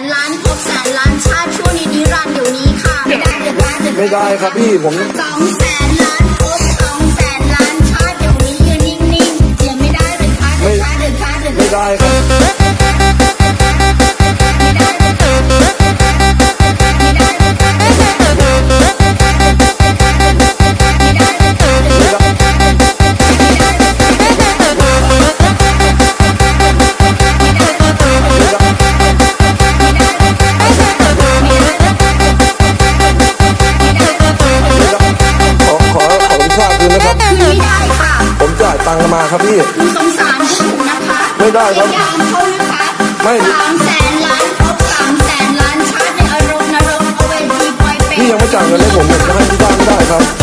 นล้านภพแสนล้านชาติชั่วนินิรันดร์เดี๋ยวนี้ค่ะ ไม่ได้เดือดร้อนเดือดไม่ได้ครับพี่ผม สองแสนล้านภพสองแสนล้านชาติเดี๋ยวนี้ยืนนิ่งๆเสียไม่ได้เลยค่ะเดือดร้อนเดือดร้อนเดือดไม่ร้อนได้ครับไม่ได้เลยค่ะ ตังค์มาครับพี่คุณสงสารพวกหนูนะคะไม่ได้ครับ อย่าเขานะคะไม่ สามแสนล้านภพสามแสนล้านชาติในอารมณ์นรกเอาเวทีปล่อยเป็ด พี่ยังไม่จ่ายเงินให้ผมผมจะให้พิซซ่าไม่ได้ครับ